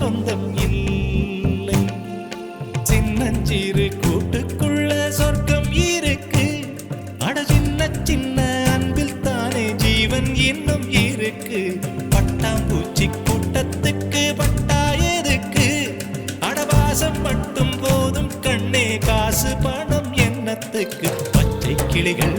சொந்தம் இல்லை. சின்னஞ்சிறு கூட்டுக்குள்ள சொர்க்கம் இருக்கு. அட சின்ன சின்ன அன்பில் தானே ஜீவன் இன்னும் இருக்கு. பட்டாம்பூச்சி கூட்டத்துக்கு பட்டா எதுக்கு? அடவாசம் மட்டும் போதும் கண்ணே காசு பணம் என்னத்துக்கு பச்சை கிளிகள்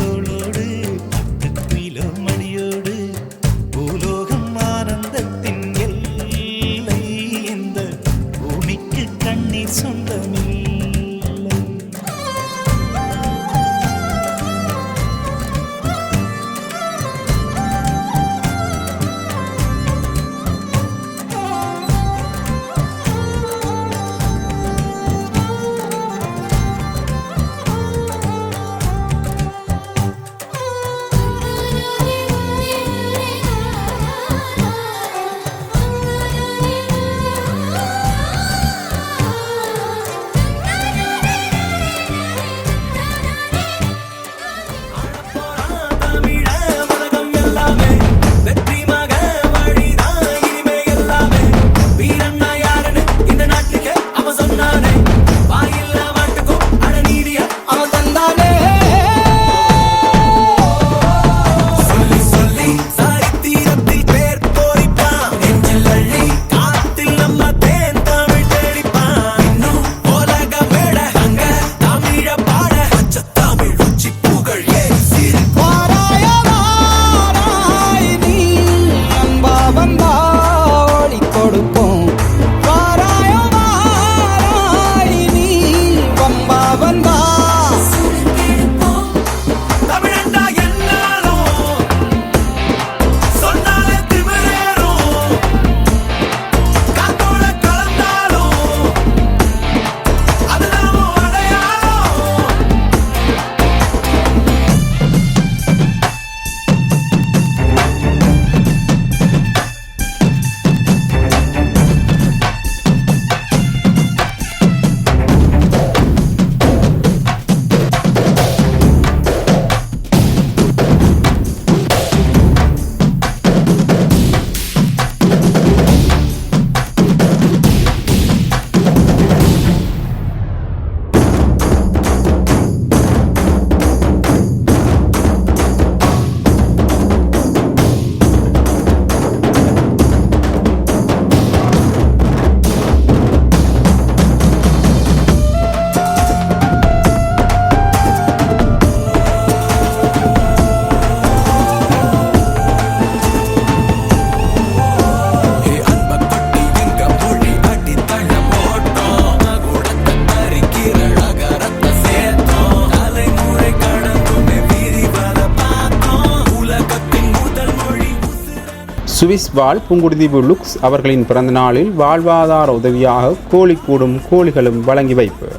சுவிஸ் வாழ் புங்குடுதீவு லுக்ஸ் அவர்களின் பிறந்தநாளில் வாழ்வாதார உதவியாக கோழி கூடும் கோழிகளும் வழங்கி வைப்பு.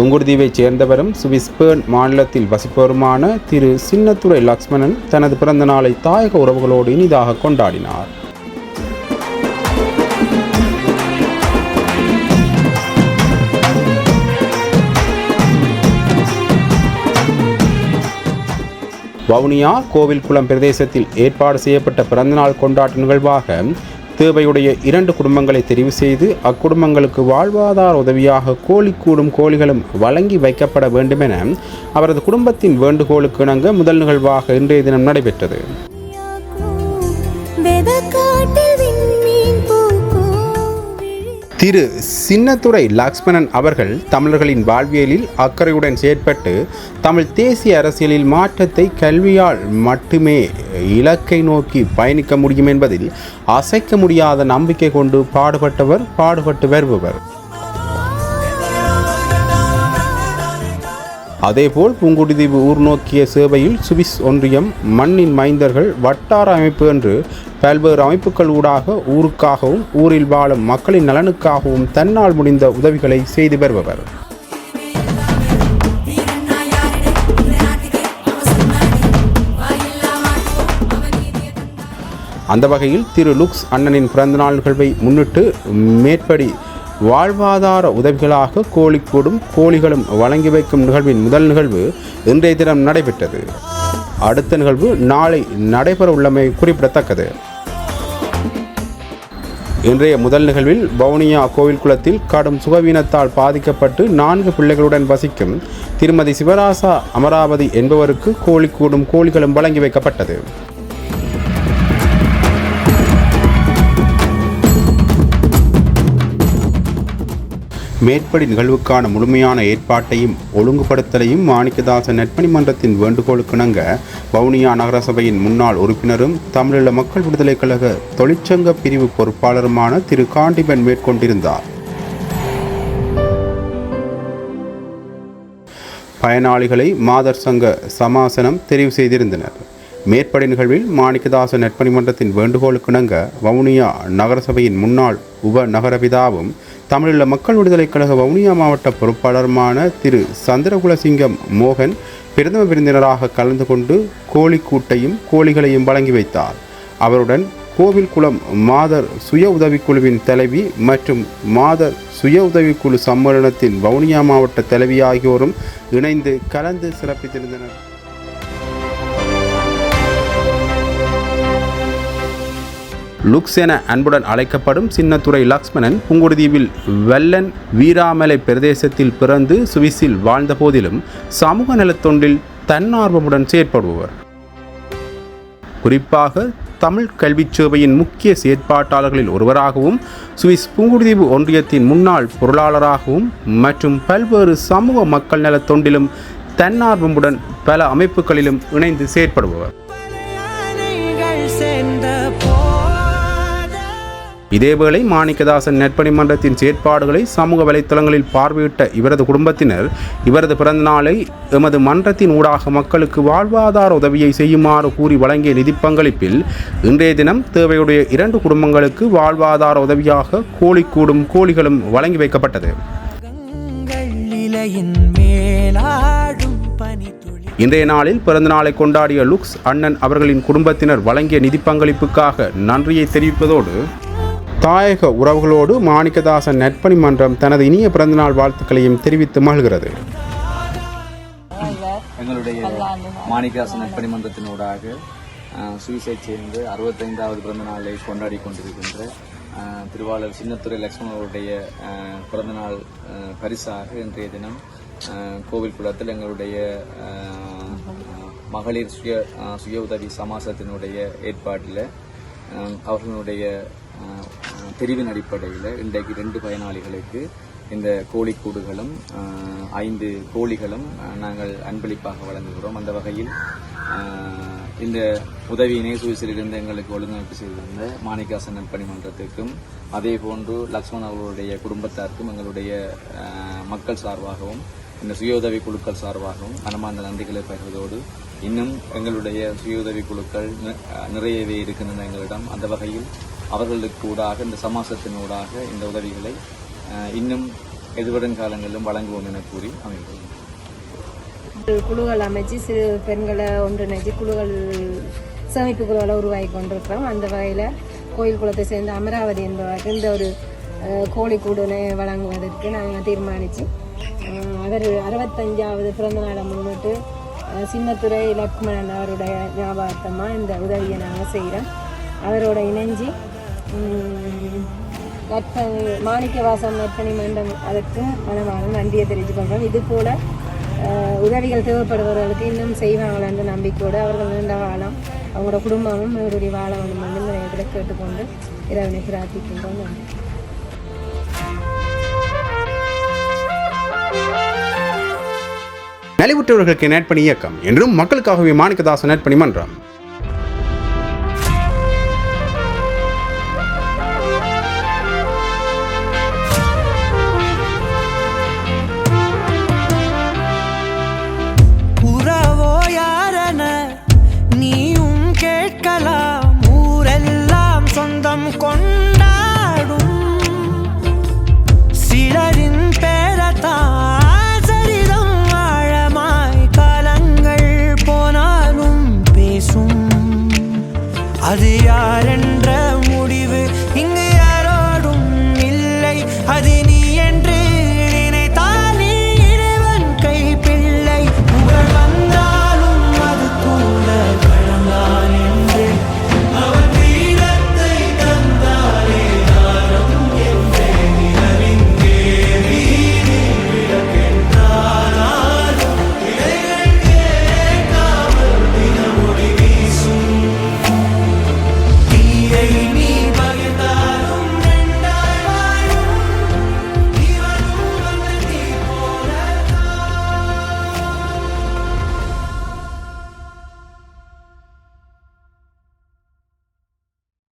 புங்குடுதீவைச் சேர்ந்தவரும் சுவிஸ் பேர்ன் மாநிலத்தில் வசிப்பவருமான திரு சின்னத்துரை லக்ஷ்மணன் தனது பிறந்த நாளை தாயக உறவுகளோடு இனிதாக கொண்டாடினார். வவுனியா கோவில்குளம் பிரதேசத்தில் ஏற்பாடு செய்யப்பட்ட பிறந்தநாள் கொண்டாட்ட நிகழ்வாக தேவையுடைய இரண்டு குடும்பங்களை தெரிவு செய்து அக்குடும்பங்களுக்கு வாழ்வாதார உதவியாக கோழி கூடும் கோழிகளும் வழங்கி வைக்கப்பட வேண்டுமென அவரது குடும்பத்தின் வேண்டுகோளுக்கு இணங்க முதல் நிகழ்வாக இன்றைய தினம் நடைபெற்றது. திரு சின்னத்துறை லக்ஷ்மணன் அவர்கள் தமிழர்களின் வாழ்வியலில் அக்கறையுடன் செயற்பட்டு தமிழ் தேசிய அரசியலில் மாற்றத்தை கல்வியால் மட்டுமே இலக்கை நோக்கி பயணிக்க முடியும் என்பதில் அசைக்க முடியாத நம்பிக்கை கொண்டு பாடுபட்டவர் பாடுபட்டு வருபவர். அதேபோல் புங்குடிதீவு ஊர் நோக்கிய சேவையில் சுவிஸ் ஒன்றியம் மண்ணின் மைந்தர்கள் வட்டார அமைப்பு என்று பல்வேறு அமைப்புகள் ஊடாக ஊருக்காகவும் ஊரில் வாழும் மக்களின் நலனுக்காகவும் தன்னால் முடிந்த உதவிகளை செய்து வருபவர். அந்த வகையில் திரு லுக்ஸ் அண்ணனின் பிறந்தநாள் நிகழ்வை முன்னிட்டு மேற்படி வாழ்வாதார உதவிகளாக கோழிக்கூடும் கோழிகளும் வழங்கி வைக்கும் நிகழ்வின் முதல் நிகழ்வு இன்றைய தினம் நடைபெற்றது. அடுத்த நிகழ்வு நாளை நடைபெற உள்ளமை குறிப்பிடத்தக்கது. இன்றைய முதல் நிகழ்வில் வவுனியா கோவில் குளத்தில் கடும் சுகவீனத்தால் பாதிக்கப்பட்டு நான்கு பிள்ளைகளுடன் வசிக்கும் திருமதி சிவராசா அமராவதி என்பவருக்கு கோழிக்கூடும் கோழிகளும் வழங்கி வைக்கப்பட்டது. மேற்படி நிகழ்வுக்கான முழுமையான ஏற்பாட்டையும் ஒழுங்குபடுத்தலையும் மாணிக்கதாசன் நட்பணி மன்றத்தின் வேண்டுகோளுக்கிணங்க வவுனியா நகரசபையின் முன்னாள் உறுப்பினரும் தமிழீழ மக்கள் விடுதலைக் கழக தொழிற்சங்க பிரிவு பொறுப்பாளருமான திரு. காண்டிபன் மேற்கொண்டிருந்தார். பயனாளிகளை மாதர் சங்க சமாசனம் தெரிவு செய்திருந்தனர். மேற்படி நிகழ்வில் மாணிக்கதாசன் நெற்பணி மன்றத்தின் வேண்டுகோளுக்கிணங்க வவுனியா நகரசபையின் முன்னாள் உப நகரபிதாவும் தமிழீழ மக்கள் விடுதலைக் கழக வவுனியா மாவட்ட பொறுப்பாளருமான திரு சந்திரகுலசிங்கம் மோகன் பிரதம விருந்தினராக கலந்து கொண்டு கோழிக்கூட்டையும் கோழிகளையும் வழங்கி வைத்தார். அவருடன் கோவில்குளம் மாதர் சுய உதவிக்குழுவின் தலைவி மற்றும் மாதர் சுய உதவிக்குழு சம்மேளனத்தின் வவுனியா மாவட்ட தலைவி ஆகியோரும் இணைந்து கலந்து சிறப்பித்திருந்தனர். லுக்ஸ் என அன்புடன் அழைக்கப்படும் சின்னத்துறை லக்ஷ்மணன் புங்குடுதீவில் வெள்ளன் வீராமலை பிரதேசத்தில் பிறந்து சுவிஸில் வாழ்ந்த போதிலும் சமூக நலத்தொண்டில் தன்னார்வமுடன் செயற்படுபவர். குறிப்பாக தமிழ் கல்விச் சேவையின் முக்கிய செயற்பாட்டாளர்களில் ஒருவராகவும் சுவிஸ் புங்குடுதீவு ஒன்றியத்தின் முன்னாள் பொருளாளராகவும் மற்றும் பல்வேறு சமூக மக்கள் நலத் தொண்டிலும் தன்னார்வமுடன் பல அமைப்புகளிலும் இணைந்து செயற்படுபவர். இதேவேளை மாணிக்கதாசன் நட்பணி மன்றத்தின் செயற்பாடுகளை சமூக வலைத்தளங்களில் பார்வையிட்ட இவரது குடும்பத்தினர் இவரது பிறந்த நாளை எமது மன்றத்தின் ஊடாக மக்களுக்கு வாழ்வாதார உதவியை செய்யுமாறு கூறி வழங்கிய நிதி பங்களிப்பில் இன்றைய தினம் தேவையுடைய இரண்டு குடும்பங்களுக்கு வாழ்வாதார உதவியாக கோழிக்கூடும் கோழிகளும் வழங்கி வைக்கப்பட்டது. இன்றைய நாளில் பிறந்த நாளை கொண்டாடிய லுக்ஸ் அண்ணன் அவர்களின் குடும்பத்தினர் வழங்கிய நிதி பங்களிப்புக்காக நன்றியை தெரிவிப்பதோடு தாயக உறவுகளோடு மாணிக்கதாசன் நட்பணி மன்றம் தனது இனிய பிறந்தநாள் வாழ்த்துக்களையும் தெரிவித்து மகிழ்கிறது. எங்களுடைய மாணிக்காசன் நட்பணி மன்றத்தினூடாக அஹ், சேர்ந்து அறுபத்தைந்தாவது பிறந்த நாளை கொண்டாடி கொண்டிருக்கின்ற திருவாளர் சின்னத்துறை லட்சுமண் அவருடைய பிறந்தநாள் பரிசாக இன்றைய தினம் கோவில் குளத்தில் எங்களுடைய மகளிர் சுய சுய உதவி சமாசத்தினுடைய ஏற்பாட்டில் அவர்களுடைய தெரிவின் அடிப்படையில் இன்றைக்கு ரெண்டு பயனாளிகளுக்கு இந்த கோழிக்கூடுகளும் ஐந்து கோழிகளும் நாங்கள் அன்பளிப்பாக வழங்குகிறோம். அந்த வகையில் இந்த உதவியினை சுவிசிலிருந்து எங்களுக்கு ஒழுங்கமைப்பு செய்திருந்த மாணிக்காசன் நற்பணி மன்றத்திற்கும் அதே போன்று லக்ஷ்மண் அவர்களுடைய குடும்பத்தாருக்கும் எங்களுடைய மக்கள் சார்பாகவும் இந்த சுய உதவி குழுக்கள் சார்பாகவும் மனமார்ந்த நன்றிகளை பகிர்வதோடு இன்னும் எங்களுடைய சுய உதவி குழுக்கள் நிறையவே இருக்கின்றன எங்களிடம். அந்த வகையில் அவர்களுக்கு ஊடாக இந்த சமாசத்தின் ஊடாக இந்த உதவிகளை இன்னும் எதிர்வரும் காலங்களிலும் வழங்குவோம் என கூறி அமைகிறோம் குழுக்கள் அமைச்சு சிறு பெண்களை ஒன்றிணைச்சு குழுக்கள் சேமிப்பு குழுக்களை உருவாகி கொண்டிருக்கிறோம். அந்த வகையில் கோயில் குளத்தை சேர்ந்த அமராவதி என்பவருக்கு இந்த ஒரு கோழி கூடுனை வழங்குவதற்கு நாங்கள் தீர்மானித்து அவர் அறுபத்தஞ்சாவது பிறந்த நாளை முன்னிட்டு சின்னத்துறை லக்ஷ்மணன் அவருடைய ஞாபகார்த்தமாக இந்த உதவியை நாங்கள் செய்கிறோம் அவரோட இணைஞ்சு நற்பணி மாணிக்க மாணிக்கவாசம் நற்பணி மன்றம் அதற்கு மனமான நன்றியை தெரிஞ்சு கொள்கிறோம். இது போல உதவிகள் தேவைப்படுபவர்களுக்கு இன்னும் செய்வாங்களான்ற நம்பிக்கையோடு அவர்கள் நீண்ட காலம் அவங்களோட குடும்பமும் இவருடைய வாழ வேண்டும் என்று இந்த நேரத்தில் கேட்டுக்கொண்டு இரவினை பிரார்த்திக்கின்றோம். நன்றி. நலிவுற்றவர்களுக்கு நேட்பணி இயக்கம். என்றும் மக்களுக்காகவே மாணிக்கதாசன் நேட்பணி மன்றம்.